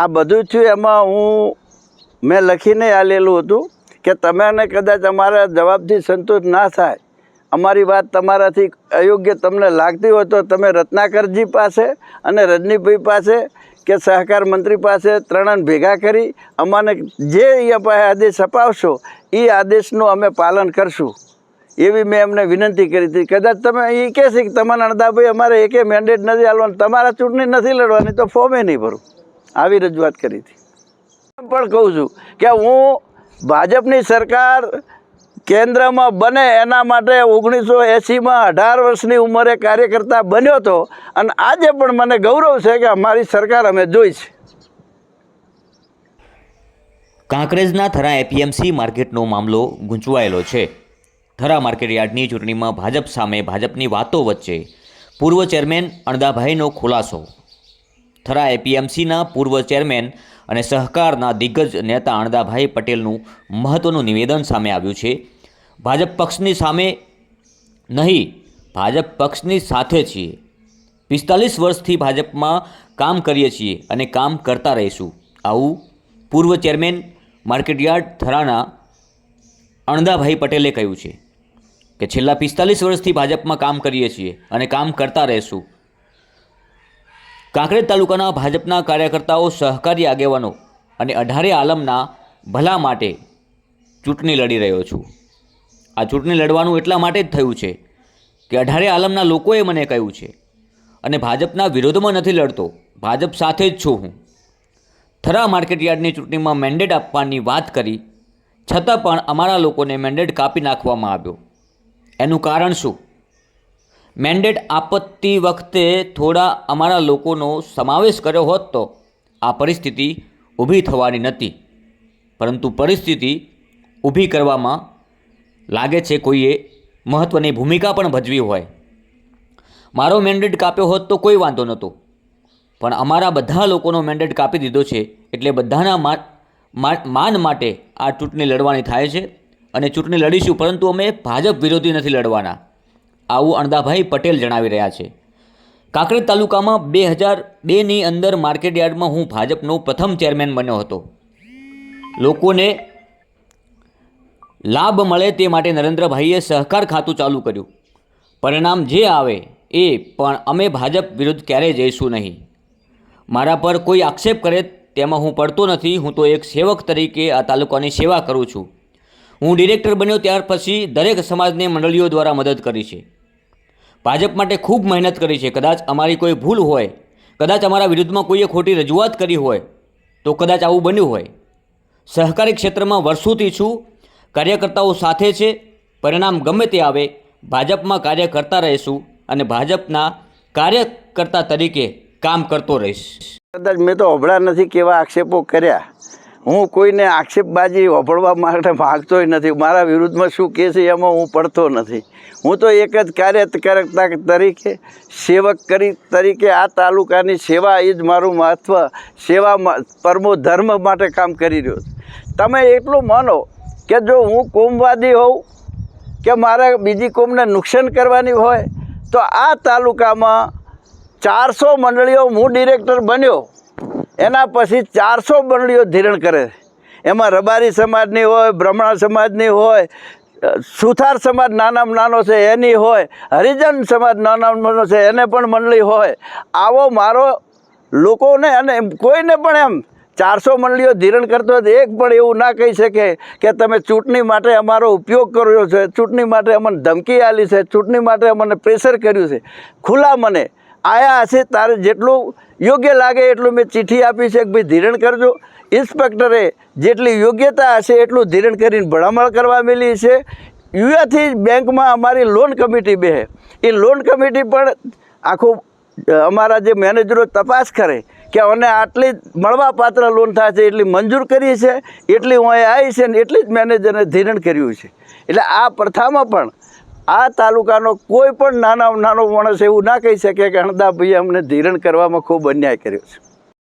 આ બધું થયું એમાં હું, મેં લખીને આલેલું હતું કે તમને કદાચ અમારા જવાબથી સંતોષ ના થાય. અમારી વાત તમારાથી અયોગ્ય તમને લાગતી હોય તો તમે રત્નાકરજી પાસે અને રજનીભાઈ પાસે કે સહકાર મંત્રી પાસે ત્રણને ભેગા કરી અમાને જે અહીંયા આદેશ અપાવશો એ આદેશનું અમે પાલન કરશું. એવી મેં એમને વિનંતી કરી હતી. કદાચ તમે એ કહેશે કે તમારા અણદાભાઈ અમારે એકે મેન્ડેટ નથી આલવાનું તમારા ચૂંટણી નથી લડવાની, તો ફોર્મે નહીં ભરું. આવી રજૂઆત કરી હતી. પણ કહું છું કે હું ભાજપની સરકાર કેન્દ્રમાં બને એના માટે ઓગણીસો એંસીમાં અઢાર વર્ષની ઉંમરે કાર્યકર્તા બન્યો હતો અને આજે પણ મને ગૌરવ છે કે અમારી સરકાર અમે જોઈ છે. કાંકરેજના થરા એપીએમસી માર્કેટનો મામલો ગૂંચવાયેલો છે. થરા માર્કેટ યાર્ડની ચૂંટણીમાં ભાજપ સામે ભાજપની વાતો વચ્ચે પૂર્વ ચેરમેન અણદાભાઈનો ખુલાસો થરા એપીએમસીના પૂર્વ ચેરમેન અને સહકારના દિગ્ગજ નેતા અણદાભાઈ પટેલનું મહત્ત્વનું નિવેદન સામે આવ્યું છે. ભાજપ પક્ષની સામે નહીં, ભાજપ પક્ષની સાથે છીએ. પિસ્તાલીસ વર્ષથી ભાજપમાં કામ કરીએ છીએ અને કામ કરતા રહીશું. આવું પૂર્વ ચેરમેન માર્કેટયાર્ડ થરાના અણદાભાઈ પટેલે કહ્યું છે કે છેલ્લા પિસ્તાલીસ વર્ષથી ભાજપમાં કામ કરીએ છીએ અને કામ કરતા રહીશું. કાંકરેજ તાલુકાના ભાજપના કાર્યકર્તાઓ, સહકારી આગેવાનો અને અઢારે આલમના ભલા માટે ચૂંટણી લડી રહ્યો છું. આ ચૂંટણી લડવાનું એટલા માટે જ થયું છે કે અઢારે આલમના લોકોએ મને કહ્યું છે અને ભાજપના વિરોધમાં નથી લડતો, ભાજપ સાથે જ છું હું. થરા માર્કેટયાર્ડની ચૂંટણીમાં મેન્ડેટ આપવાની વાત કરી, છતાં પણ અમારા લોકોને મેન્ડેટ કાપી નાખવામાં આવ્યો. એનું કારણ શું? મેન્ડેટ આપતી વખતે થોડા અમારા લોકોનો સમાવેશ કર્યો હોત તો આ પરિસ્થિતિ ઊભી થવાની નથી પરંતુ પરિસ્થિતિ ઊભી કરવામાં લાગે છે કોઈએ મહત્ત્વની ભૂમિકા પણ ભજવી હોય. મારો મેન્ડેટ કાપ્યો હોત તો કોઈ વાંધો નહોતો. પણ અમારા બધા લોકોનો મેન્ડેટ કાપી દીધો છે એટલે બધાના માન માટે આ ચૂંટણી લડવાની થાય છે અને ચૂંટણી લડીશું પરંતુ અમે ભાજપ વિરોધી નથી લડવાના. આવું અણદાભાઈ પટેલ જણાવી રહ્યા છે. કાંકરેજ તાલુકામાં બે હજાર બેની અંદર માર્કેટયાર્ડમાં હું ભાજપનો પ્રથમ ચેરમેન બન્યો હતો. લોકોને લાભ મળે તે માટે નરેન્દ્રભાઈએ સહકાર ખાતું ચાલુ કર્યું. પરિણામ જે આવે એ પણ અમે ભાજપ વિરુદ્ધ ક્યારેય જઈશું નહીં. મારા પર કોઈ આક્ષેપ કરે તેમાં હું પડતો નથી, હું તો એક સેવક તરીકે આ તાલુકાની સેવા કરું છું. હું ડિરેક્ટર બન્યો ત્યાર પછી દરેક સમાજને મંડળીઓ દ્વારા મદદ કરી છે. ભાજપ માટે ખૂબ મહેનત કરી છે. કદાચ અમારી કોઈ ભૂલ હોય, કદાચ અમારા વિરુદ્ધમાં કોઈએ ખોટી રજૂઆત કરી હોય, તો કદાચ આવું બન્યું હોય. સહકારી ક્ષેત્રમાં વર્ષોથી છું, કાર્યકર્તાઓ સાથે છે, પરિણામ ગમે તે આવે, ભાજપમાં કાર્ય કરતા રહીશું અને ભાજપના કાર્યકર્તા તરીકે કામ કરતો રહીશ. કદાચ મેં તો અભળા નથી કેવા આક્ષેપો કર્યા. હું કોઈને આક્ષેપબાજી અભળવા માટે માગતોય નથી. મારા વિરુદ્ધમાં શું કહે છે એમાં હું પડતો નથી. હું તો એક જ કાર્યકર્તા તરીકે, સેવક કરી તરીકે આ તાલુકાની સેવા એ જ મારું મહત્ત્વ સેવા પરમો ધર્મ માટે કામ કરી રહ્યો છું. તમે એટલું માનો કે જો હું કોમવાદી હોઉં, કે મારે બીજી કોમને નુકસાન કરવાની હોય, તો આ તાલુકામાં ચારસો મંડળીઓ હું ડિરેક્ટર બન્યો. એના પછી ચારસો મંડળીઓ ધિરણ કરે. એમાં રબારી સમાજની હોય, બ્રહ્મણા સમાજની હોય, સુથાર સમાજ નાનામાં નાનો છે, એની હોય, હરિજન સમાજ નાનામાં નાનો છે, એને પણ મંડળી હોય. આવો મારો લોકોને અને કોઈને પણ એમ ચારસો મંડળીઓ ધીરણ કરતો હોય એક પણ એવું ના કહી શકે કે તમે ચૂંટણી માટે અમારો ઉપયોગ કર્યો છે, ચૂંટણી માટે અમને ધમકી આલી છે, ચૂંટણી માટે અમને પ્રેશર કર્યું છે. ખુલ્લા મને આયા હશે, તારે જેટલું યોગ્ય લાગે એટલું મેં ચિઠ્ઠી આપી છે કે ભાઈ ધીરણ કરજો. ઇન્સ્પેક્ટરે જેટલી યોગ્યતા હશે એટલું ધીરણ કરીને ભલામણ કરવા મેલી છે. યુએથી બેંકમાં અમારી લોન કમિટી બે એ લોન કમિટી પણ આખું અમારા જે મેનેજરો તપાસ કરે કે અને આટલી મળવાપાત્ર લોન થાય છે એટલી મંજૂર કરી છે, એટલી હું અહીં આવી છે ને એટલી જ મેનેજરને ધીરણ કર્યું છે. એટલે આ પ્રથામાં પણ આ તાલુકાનો કોઈ પણ નાના નાનો માણસ એવું ના કહી શકે કે હણદાભાઈએ અમને ધિરણ કરવામાં ખૂબ અન્યાય કર્યો છે.